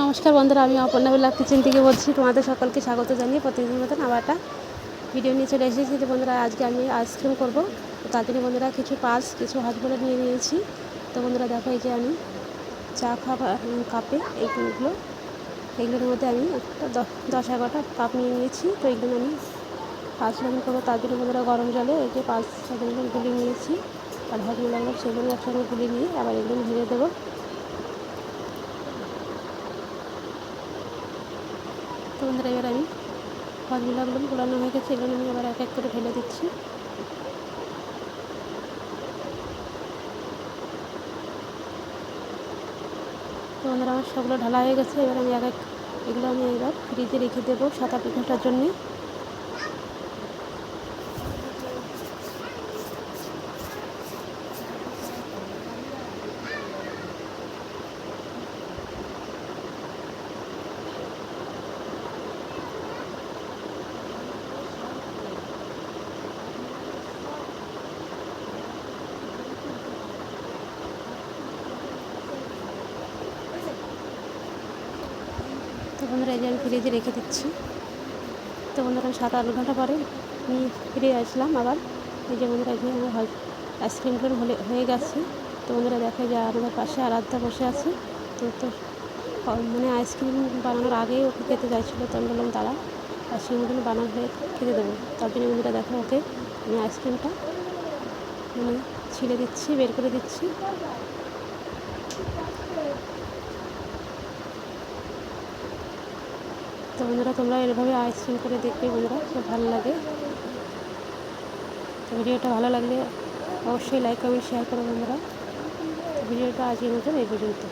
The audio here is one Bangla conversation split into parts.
নমস্কার বন্ধুরা, আমি অপর্ণা বেলা কিচেন থেকে বলছি। তোমাদের সকলকে স্বাগত জানিয়ে প্রতিদিন মতন আবার একটা ভিডিও নিয়ে চলে এসেছি। তো বন্ধুরা, আজকে আমি আইসক্রিম করব। তো জন্য বন্ধুরা, কিছু পাস কিছু হাজবলে নিয়ে নিয়েছি। তো বন্ধুরা, দেখো এই যে আমি চা খাওয়া কাপে এইগুলো, এইগুলোর মধ্যে আমি একটা দশ এগারোটা কাপ নিয়ে নিয়েছি। তো এইগুলো আমি পাঁচ রকম করব। তার জন্য বন্ধুরা, গরম জলে এই যে পাঁচ রকম গুলিয়ে নিয়েছি। আর হজমোলাগুলো সেগুলো একসঙ্গে গুলিয়ে নিয়ে আবার এগুলো ভেজে দেবো। তো বন্ধুরা, এবার আমি হজমোলাগুলো গোলানো হয়ে গেছে। এগুলো আমি আবার এক এক করে ঢেলে দিচ্ছি। তো বন্ধুরা, আমার সবগুলো ঢালা হয়ে গেছে। এবার আমি এক এক, এগুলো আমি এবার ফ্রিজে রেখে দেবো সাত আট ঘণ্টার জন্যে। বন্ধুরা, এই যে আমি ফ্রিজে রেখে দিচ্ছি। তো বন্ধুরা, আমি সাত আট ঘণ্টা পরে নিয়ে ফিরে আসলাম আবার। এই যে বন্ধুরা যে আমার আইসক্রিমগুলো হলে, হয়ে গেছে। তো বন্ধুরা, দেখে যে আমাদের পাশে আরাধ্যা বসে আছে। তো তো মানে আইসক্রিম বানানোর আগেই ওকে খেতে চাইছিলো, তো আমি বললাম, দাঁড়া আইসক্রিমগুলো বানানো হয়ে খেতে দেবো। তার জন্য বন্ধুরা, দেখো ওকে আমি আইসক্রিমটা মানে ছিলে দিচ্ছি, বের করে দিচ্ছি। তো বন্ধুরা, তোমরা এভাবে আইসক্রিম করে দেখবে বন্ধুরা খুব ভালো লাগে। তো ভিডিওটা ভালো লাগলে অবশ্যই লাইক কমেন্ট শেয়ার করো বন্ধুরা। তো ভিডিওটা আজকের মতন এই পর্যন্ত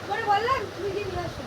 তোমারে বললাম তুমি গিয়ে নিয়ে আসো?